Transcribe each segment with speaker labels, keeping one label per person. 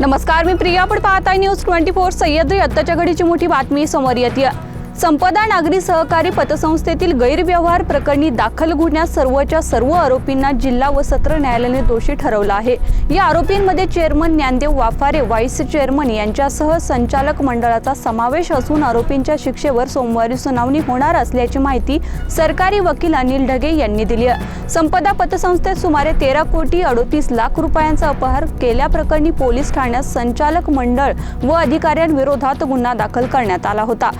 Speaker 1: नमस्कार मी प्रिया. आपण पाहताय न्यूज ट्वेंटी फोर सह्याद्री आत्ताच्या घडीची मोठी बातमी समोर येते संपदा नागरी सहकारी पतसंस्थेतील गैरव्यवहार प्रकरणी दाखल गुन्ह्यात सर्वच्या सर्व आरोपींना जिल्हा व सत्र न्यायालयाने दोषी ठरवलं आहे. या आरोपींमध्ये chairman Dnyandev Wafare vice chairman यांच्यासह संचालक मंडळाचा समावेश असून आरोपींच्या शिक्षेवर सोमवारी सुनावणी होणार असल्याची माहिती सरकारी वकील अनिल ढगे यांनी दिली संपदा पतसंस्थेत सुमारे तेरा कोटी अडोतीस लाख रुपयांचा अपहार केल्याप्रकरणी पोलीस ठाण्यात संचालक मंडळ व अधिकाऱ्यांविरोधात गुन्हा दाखल करण्यात आला होता.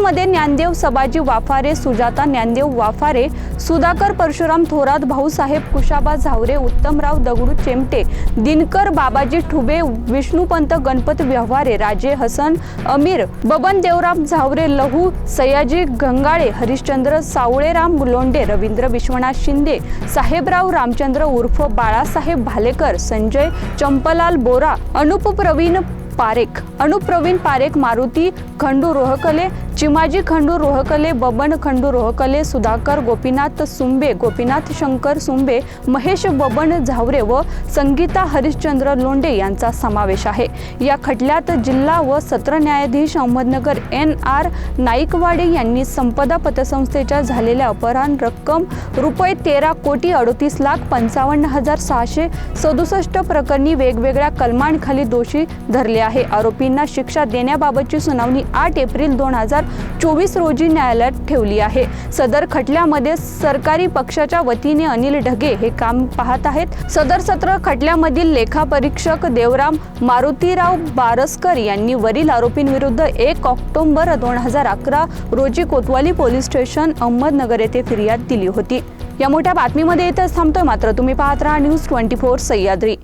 Speaker 1: मध्ये ज्ञानदेव सबाजी वाफारे सुजाता ज्ञानदेव वाफारे सुधाकर परशुराम थोरात भाऊसाहेब कुशाबा झावरे उत्तमराव दगडू चेमटे दिनकर बाबाजी ठुबे विष्णुपंत गणपत व्यवहारे राजे हसन अमीर बबन देवराम झावरे लहू सयाजी गंगाळे हरिश्चंद्र सावळेराम लोंडे रवींद्र विश्वनाथ शिंदे साहेबराव रामचंद्र उर्फ बाळासाहेब भालेकर संजय चंपलाल बोरा अनुप प्रवीण पारेख अनुप्रवीण पारेख मारुती खंडू रोहकले चिमाजी खंडू रोहकले बबन खंडू रोहकले सुधाकर गोपीनाथ सुंबे गोपीनाथ शंकर सुंबे महेश बबन झावरे व संगीता हरिश्चंद्र लोंडे यांचा समावेश आहे. या खटल्यात जिल्हा व सत्र न्यायाधीश अहमदनगर एन आर नाईकवाडे यांनी संपदा पतसंस्थेच्या झालेल्या अपहरण रक्कम रुपये तेरा कोटी अडतीस लाख पंचावन्न हजार सहाशे सदुसष्ट प्रकरणी वेगवेगळ्या कलमांखाली दोषी धरले आहे. आरोपींना शिक्षा देण्याबाबतची सुनावणी आठ एप्रिल दोन हजार चोवीस रोजी न्यायालयात ठेवली आहे. सदर खटल्यामध्ये सरकारी पक्षाच्या वतीने अनिल ढगे हे काम पाहत आहेत. सदर सत्र खटल्यामधील लेखापरीक्षक देवराम मारुतीराव बारसकर यांनी वरील आरोपींविरुद्ध एक ऑक्टोबर दोन हजार अकरा रोजी कोतवाली पोलीस स्टेशन अहमदनगर येथे फिर्याद दिली होती. या मोठ्या बातमीमध्ये येतच थांबतोय. मात्र तुम्ही पाहत राहा न्यूज ट्वेंटी फोर सह्याद्री.